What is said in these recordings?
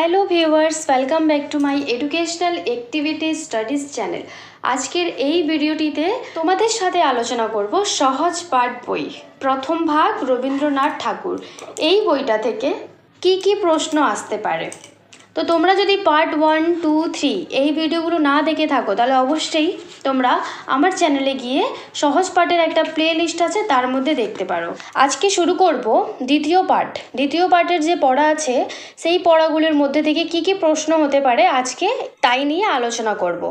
Hello viewers welcome back to my educational activity studies channel আজকের এই ভিডিওটিতে তোমাদের সাথে আলোচনা করব সহজ পাঠ বই, প্রথম ভাগ রবীন্দ্রনাথ ঠাকুর। এই বইটা থেকে কি কি প্রশ্ন আসতে পারে? তো তোমরা যদি পার্ট ওয়ান টু থ্রি এই ভিডিওগুলো না দেখে থাকো, তাহলে অবশ্যই তোমরা আমার চ্যানেলে গিয়ে সহজ পাঠের একটা প্লে লিস্ট আছে, তার মধ্যে দেখতে পারো। আজকে শুরু করব দ্বিতীয় পার্ট দ্বিতীয় পার্টের যে পড়া আছে, সেই পড়াগুলোর মধ্যে থেকে কি কি প্রশ্ন হতে পারে, আজকে তাই নিয়ে আলোচনা করব।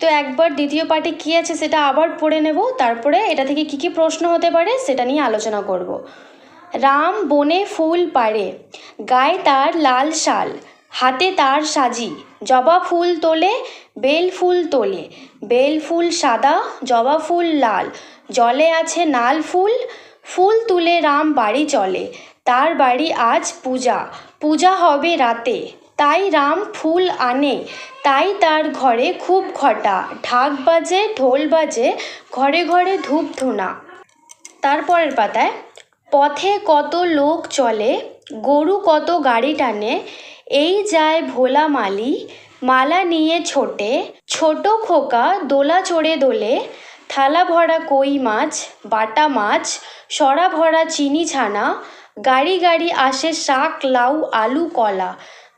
তো একবার দ্বিতীয় পার্টে কী আছে সেটা আবার পড়ে নেব, তারপরে এটা থেকে কি কি প্রশ্ন হতে পারে, সেটা নিয়ে আলোচনা করব। রাম বনে ফুল পাড়ে, গায়ে তার লাল শাল হাতে তার সাজি, জবা ফুল তোলে, বেল ফুল তোলে। বেল ফুল সাদা, জবা ফুল লাল। জলে আছে নাল ফুল ফুল তুলে রাম বাড়ি চলে। তার বাড়ি আজ পূজা পূজা হবে রাতে। তাই রাম ফুল আনে, তাই তার ঘরে খুব ঘটা। ঢাক বাজে, ঢোল বাজে, ঘরে ঘরে ধূপ ধুনা তারপরের পাতায় পথে কত লোক চলে, গরু কত গাড়ি টানে, এই যায় ভোলা মালি, মালা নিয়ে ছোটে, ছোট খোকা দোলা চড়ে দোলে, থালা ভরা কই মাছ, বাটা মাছ, সরা ভরা চিনি ছানা, গাড়ি গাড়ি আসে শাক, লাউ, আলু, কলা,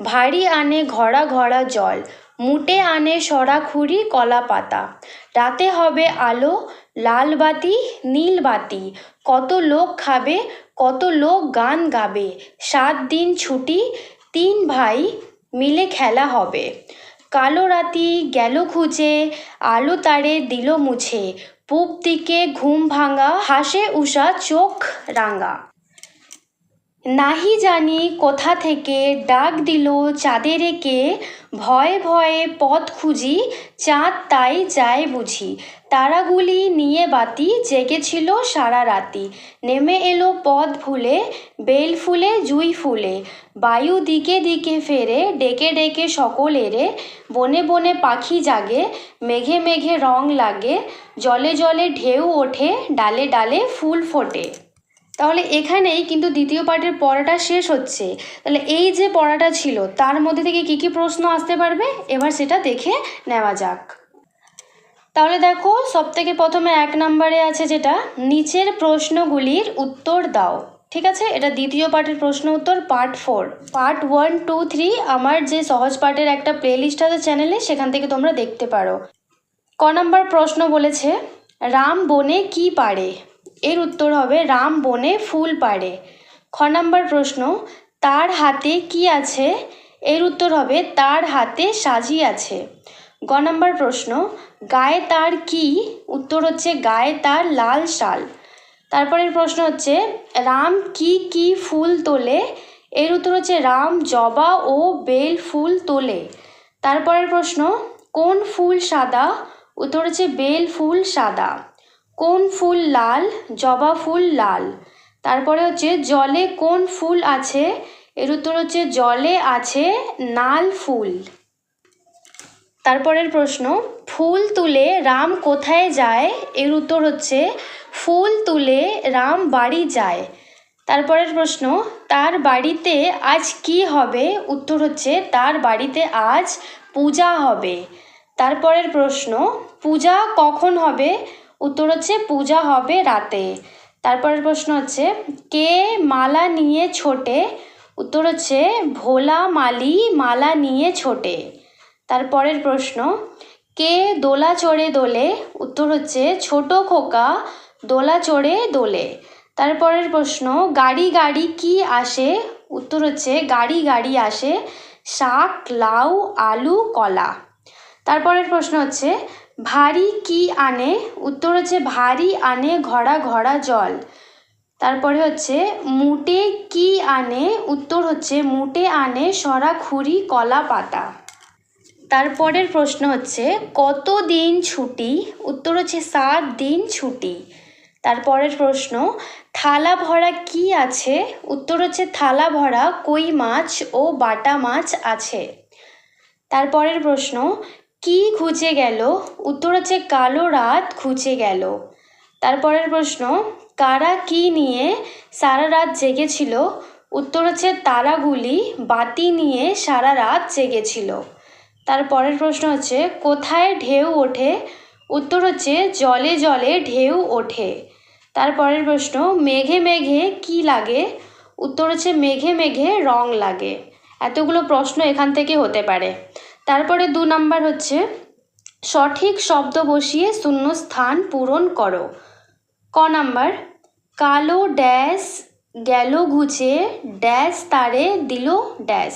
ভারী আনে ঘড়া ঘড়া জল, মুটে আনে সরা খুরি কলা পাতা, রাতে হবে আলো লাল বাতি, নীল বাতি। কত লোক খাবে, কত লোক গান গাবে। সাত দিন ছুটি, তিন ভাই মিলে খেলা হবে। কালো রাতি গেল খুঁজে, আলো তারে দিল মুছে। পূব দিকে ঘুম ভাঙা, হাসে উষা চোখ রাঙা। নাহি জানি কোথা থেকে ডাক দিল চাঁদের কে, ভয়ে ভয়ে পথ খুঁজি, চাঁদ তাই যায় বুঝি। তারাগুলি নিয়ে বাতি জেগেছিল সারা রাতি। নেমে এলো পথ ভুলে, বেল ফুলে, জুই ফুলে। বায়ু দিকে দিকে ফেরে, ডেকে ডেকে সকলেরে বনে বনে পাখি জাগে, মেঘে মেঘে রং লাগে। জলে জলে ঢেউ ওঠে, ডালে ডালে ফুল ফোটে। তাহলে এখানেই কিন্তু দ্বিতীয় পার্টের পড়াটা শেষ হচ্ছে। তাহলে এই যে পড়াটা ছিল, তার মধ্যে থেকে কী কী প্রশ্ন আসতে পারবে? এবার সেটা দেখে নেওয়া যাক। তাহলে দেখো সব থেকে প্রথমে এক নম্বরে আছে যেটা, নিচের প্রশ্নগুলির উত্তর দাও। ঠিক আছে? এটা দ্বিতীয় পার্টের প্রশ্ন উত্তর, part four. Part one, two, three, আমার যে সহজ পার্টের একটা প্লেলিস্ট আছে চ্যানেলে, সেখান থেকে তোমরা দেখতে পারো। ক নম্বর প্রশ্ন বলেছে, রাম বনে কি পারে? এর উত্তর হবে, রাম বনে ফুল পাড়ে। খ নম্বর প্রশ্ন, তার হাতে কি আছে? এর উত্তর হবে, তার হাতে সাজি আছে। গ নম্বর প্রশ্ন, গায়ে তার কি? উত্তর হচ্ছে, গায়ে তার লাল শাল। তারপরের প্রশ্ন হচ্ছে, রাম কি কি ফুল তোলে? এর উত্তর হচ্ছে, রাম জবা ও বেল ফুল তোলে। তারপরের প্রশ্ন, কোন ফুল সাদা? উত্তর হচ্ছে, বেল ফুল সাদা। কোন ফুল লাল? জবা ফুল লাল। তারপরে হচ্ছে, জলে কোন ফুল আছে? এর উত্তর হচ্ছে, জলে আছে নাল ফুল। তারপরের প্রশ্ন, ফুল তুলে রাম কোথায় যায়? এর উত্তর হচ্ছে, ফুল তুলে রাম বাড়ি যায়। তারপরের প্রশ্ন, তার বাড়িতে আজ কি হবে? উত্তর হচ্ছে, তার বাড়িতে আজ পূজা হবে। তারপরের প্রশ্ন, পূজা কখন হবে? উত্তর হচ্ছে পূজা হবে রাতে। তারপরের প্রশ্ন হচ্ছে, কে মালা নিয়ে ছোটে? উত্তর হচ্ছে, ভোলা মালি মালা নিয়ে ছোটে। তারপরের প্রশ্ন, কে দোলা চড়ে দোলে? উত্তর হচ্ছে, ছোট খোকা দোলা চড়ে দোলে। তারপরের প্রশ্ন, গাড়ি গাড়ি কি আসে? উত্তর হচ্ছে, গাড়ি গাড়ি আসে শাক, লাউ, আলু, কলা। তারপরের প্রশ্ন হচ্ছে ভারী কি আনে? উত্তর হচ্ছে ভারী আনে ঘড়া ঘড়া জল। তারপরে হচ্ছে মুটে কি আনে? উত্তর হচ্ছে মুটে আনে সরা খুরি কলা পাতা। তারপরের প্রশ্ন হচ্ছে কত দিন ছুটি? উত্তর হচ্ছে সাত দিন ছুটি। তারপরের প্রশ্ন থালা ভরা কি আছে? উত্তর হচ্ছে থালা ভরা কই মাছ ও বাটা মাছ আছে। তারপরের প্রশ্ন কি ঘুচে গেল? উত্তর হচ্ছে কালো রাত ঘুচে গেল। তারপরের প্রশ্ন, কারা কি নিয়ে সারা রাত জেগেছিল? উত্তর হচ্ছে তারাগুলি বাতি নিয়ে সারা রাত জেগেছিল। তারপরের প্রশ্ন হচ্ছে, কোথায় ঢেউ ওঠে? উত্তর হচ্ছে, জলে জলে ঢেউ ওঠে। তারপরের প্রশ্ন, মেঘে মেঘে কি লাগে? উত্তর হচ্ছে, মেঘে মেঘে রং লাগে। এতগুলো প্রশ্ন এখান থেকে হতে পারে। তারপরে দু নাম্বার হচ্ছে, সঠিক শব্দ বসিয়ে শূন্য স্থান পূরণ করো। ক নাম্বার, কালো ড্যাশ গেল ঘুচে ড্যাশ তারে দিল ড্যাশ।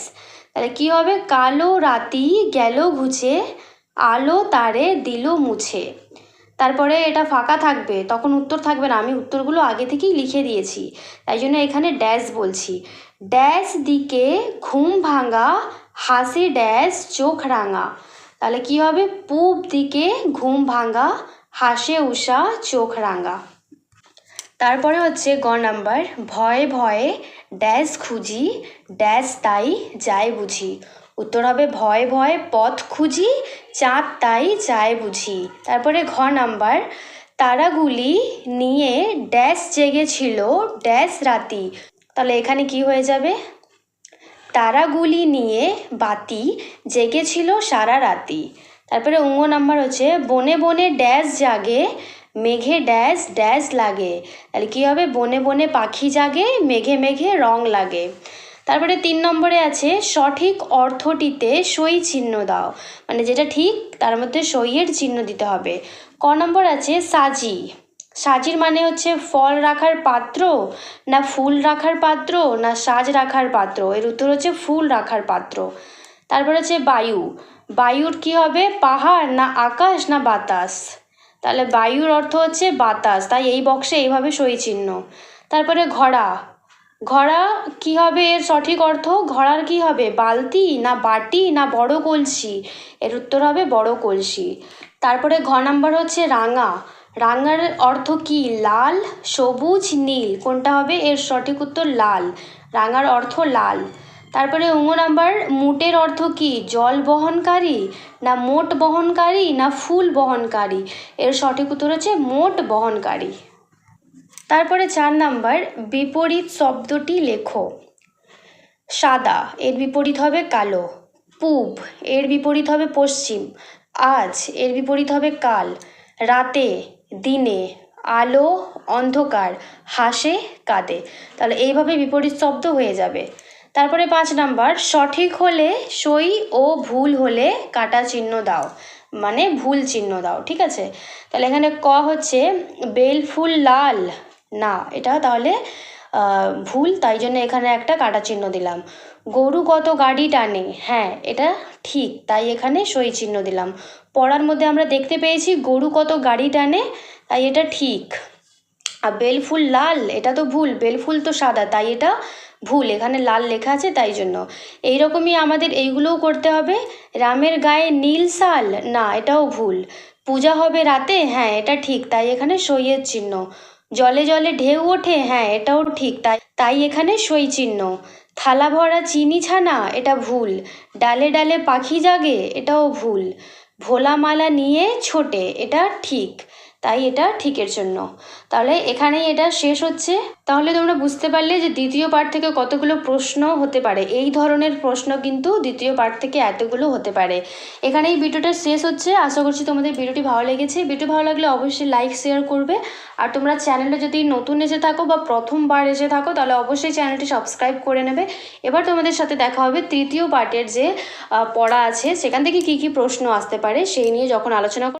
তাহলে কি হবে? কালো রাতি গেল ঘুচে আলো তারে দিল মুছে। তারপরে এটা ফাঁকা থাকবে, তখন উত্তর থাকবে না। আমি উত্তরগুলো আগে থেকেই লিখে দিয়েছি, তাই জন্য এখানে ড্যাশ বলছি। ড্যাশ দিকে ঘুম ভাঙা হাসি ড্যাশ চোখ রাঙা। তাহলে কি হবে? পূব দিকে ঘুম ভাঙা, হাসে উষা চোখ রাঙা। তারপরে হচ্ছে গ নাম্বার, ভয়ে ভয়ে ড্যাশ খুঁজি, ড্যাশ তাই যায় বুঝি। উত্তর হবে ভয়ে ভয়ে পথ খুঁজি, চাঁদ তাই যায় বুঝি। তারপরে ঘ নাম্বার, তারাগুলি নিয়ে ড্যাশ জেগেছিল ড্যাশ রাতি। তাহলে এখানে কি হয়ে যাবে? তারাগুলি নিয়ে বাতি জেগেছিল সারা রাতি। তারপরে অঙ্গ নাম্বার হচ্ছে, বনে বনে ড্যাশ জাগে, মেঘে ড্যাশ ড্যাশ লাগে। তাহলে কী হবে? বনে বনে পাখি জাগে, মেঘে মেঘে রং লাগে। তারপরে তিন নম্বরে আছে, সঠিক অর্থটিতে সই চিহ্ন দাও। মানে যেটা ঠিক, তার মধ্যে সইয়ের চিহ্ন দিতে হবে। ক নম্বর আছে, সাজি। সাজির মানে হচ্ছে ফল রাখার পাত্র না ফুল রাখার পাত্র না সাজ রাখার পাত্র? এর উত্তর হচ্ছে ফুল রাখার পাত্র। তারপর হচ্ছে বায়ু। বায়ুর কি হবে? পাহাড় না আকাশ না বাতাস? তাহলে বায়ুর অর্থ হচ্ছে বাতাস। তাই এই বক্সে এইভাবে সই চিহ্ন। তারপরে ঘোড়া। ঘোড়া কি হবে এর সঠিক অর্থ? ঘোড়ার কি হবে? বালতি না বাটি না বড় কলসি? এর উত্তর হবে বড় কলসি। তারপরে ঘ নাম্বার হচ্ছে রাঙা। রাঙার অর্থ কি? লাল, সবুজ, নীল। কোনটা হবে? এর সঠিক উত্তর লাল। রাঙার অর্থ লাল। তারপরে অঙ্গ নাম্বার মুটের অর্থ কি? জল বহনকারী না মোট বহনকারী না ফুল বহনকারী? এর সঠিক উত্তর হচ্ছে মোট বহনকারী। তারপরে চার নাম্বার, বিপরীত শব্দটি লেখো। সাদা। এর বিপরীত হবে কালো। পূব। এর বিপরীত হবে পশ্চিম। আজ। এর বিপরীত হবে কাল। রাতে। দিনে, আলো, অন্ধকার, হাসে, কাঁদে। তাহলে এইভাবে বিপরীত শব্দ হয়ে যাবে। তারপরে পাঁচ নাম্বার, সঠিক হলে সই ও ভুল হলে কাটা চিহ্ন দাও। মানে ভুল চিহ্ন দাও, ঠিক আছে? তাহলে এখানে ক হচ্ছে বেল, ফুল, লাল। না, এটা তাহলে ভুল, তাই জন্য এখানে একটা কাটা চিহ্ন দিলাম। গরু কত গাড়ি টানে হ্যাঁ এটা ঠিক, তাই এখানে সই চিহ্ন দিলাম। পড়ার মধ্যে আমরা দেখতে পেয়েছি, গরু কত গাড়ি টানে, তাই এটা ঠিক। আর বেলফুল লাল, এটা তো ভুল বেলফুল তো সাদা, তাই এটা ভুল, এখানে লাল লেখা আছে তাই জন্য। এইরকমই আমাদের এইগুলোও করতে হবে। রামের গায়ে নীল শাল না, এটাও ভুল। পূজা হবে রাতে হ্যাঁ এটা ঠিক, তাই এখানে সইয়ের চিহ্ন। জলে জলে ঢেউ ওঠে হ্যাঁ এটাও ঠিক, তাই তাই এখানে সই চিহ্ন। থালা ভরা চিনি ছানা, এটা ভুল। ডালে ডালে পাখি জাগে, এটাও ভুল। ভোলা মালা নিয়ে ছোটে এটা ঠিক। তাই এটা ঠিকের জন্য। তাহলে এখানেই এটা শেষ হচ্ছে। তাহলে তোমরা বুঝতে পারলে যে দ্বিতীয় পার্ট থেকে কতগুলো প্রশ্ন হতে পারে। এই ধরনের প্রশ্ন কিন্তু দ্বিতীয় পার্ট থেকে এতগুলো হতে পারে। এখানেই ভিডিওটা শেষ হচ্ছে। আশা করছি তোমাদের ভিডিওটি ভালো লেগেছে। ভিডিও ভালো লাগলে অবশ্যই লাইক শেয়ার করবে। আর তোমরা চ্যানেলে যদি নতুন এসে থাকো বা প্রথমবার এসে থাকো, তাহলে অবশ্যই চ্যানেলটি সাবস্ক্রাইব করে নেবে। এবার তোমাদের সাথে দেখা হবে তৃতীয় পার্টের যে পড়া আছে, সেখান থেকে কী কী প্রশ্ন আসতে পারে, সেই নিয়ে যখন আলোচনা